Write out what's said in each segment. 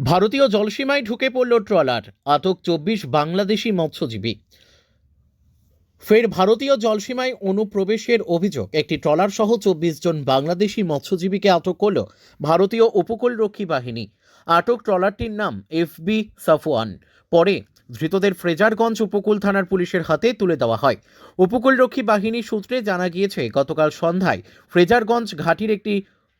ভারতীয় জলসীমায় ঢুকে পড়ল ট্রলার। আটক চব্বিশ বাংলাদেশি মৎস্যজীবী। ফের ভারতীয় জলসীমায় অনুপ্রবেশের অভিযোগ, একটি ট্রলার সহ চব্বিশ জন বাংলাদেশি মৎস্যজীবীকে আটক করল ভারতীয় উপকূলরক্ষী বাহিনী। আটক ট্রলারটির নাম এফবি সাফওয়ান। পরে ধৃতদের ফ্রেজারগঞ্জ উপকূল থানার পুলিশের হাতে তুলে দেওয়া হয়। উপকূলরক্ষী বাহিনী সূত্রে জানা গিয়েছে, গতকাল সন্ধ্যায় ফ্রেজারগঞ্জ ঘাটির একটি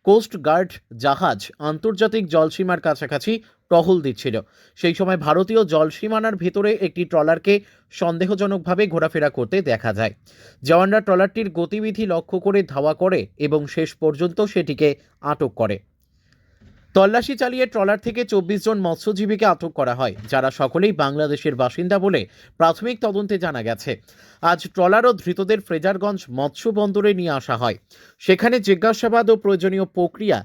কোস্ট গার্ড জাহাজ আন্তর্জাতিক জলসীমার কাছাকাছি টহল দিচ্ছিল। সেই সময় ভারতীয় জলসীমানার ভেতরে একটি ট্রলারকে সন্দেহজনকভাবে ঘোরাফেরা করতে দেখা যায়। জওয়ানরা ট্রলারটির গতিবিধি লক্ষ্য করে ধাওয়া করে এবং শেষ পর্যন্ত সেটিকে আটক করে। তল্লাশি চালিয়ে ট্রলার থেকে চব্বিশ জন মৎস্যজীবীকে আটক করা হয়, যারা সকলেই বাংলাদেশের বাসিন্দা বলে প্রাথমিক তদন্তে জানা গেছে। আজ ট্রলার ও ধৃতদের ফ্রেজারগঞ্জ মৎস্য বন্দরে নিয়ে আসা হয়। সেখানে জিজ্ঞাসাবাদ ও প্রয়োজনীয় প্রক্রিয়া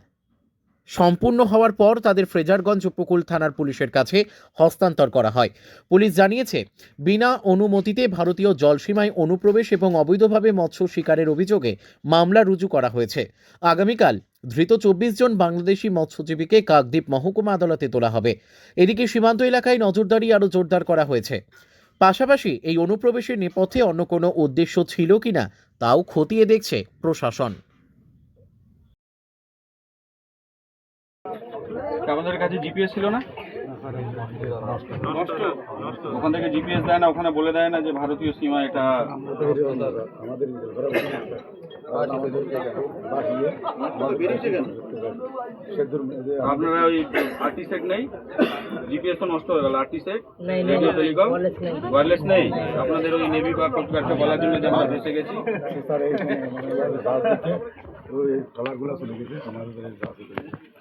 সম্পূর্ণ হওয়ার পর তাদের ফ্রেজারগঞ্জ উপকূল থানার পুলিশের কাছে হস্তান্তর করা হয়। পুলিশ জানিয়েছে, বিনা অনুমতিতে ভারতীয় জলসীমায় অনুপ্রবেশ এবং অবৈধভাবে মৎস্য শিকারের অভিযোগে মামলা রুজু করা হয়েছে। আগামীকাল ধৃত চব্বিশ জন বাংলাদেশি মৎস্যজীবীকে কাকদ্বীপ মহকুমা আদালতে তোলা হবে। এদিকে সীমান্ত এলাকায় নজরদারি আরও জোরদার করা হয়েছে। পাশাপাশি এই অনুপ্রবেশের নেপথ্যে অন্য কোনো উদ্দেশ্য ছিল কিনা, তাও খতিয়ে দেখছে প্রশাসন। আমাদের কাছে জিপিএস ছিল না? ওখান থেকে জিপিএস দেয় না ওখানে বলে দেয় না যে ভারতীয় সীমা এটা আপনারা ওই আর্টি সেট নেই? জিপিএস তো নষ্ট হয়ে গেল আর্টি সেট রেডিও ওয়ারলেস নেই আপনাদের ওই নেভি বা কোস্টগার্ডকে বলার জন্য যে আমরা ভেসে গেছি। ওই কালারগুলো চলে গেছে আমাদের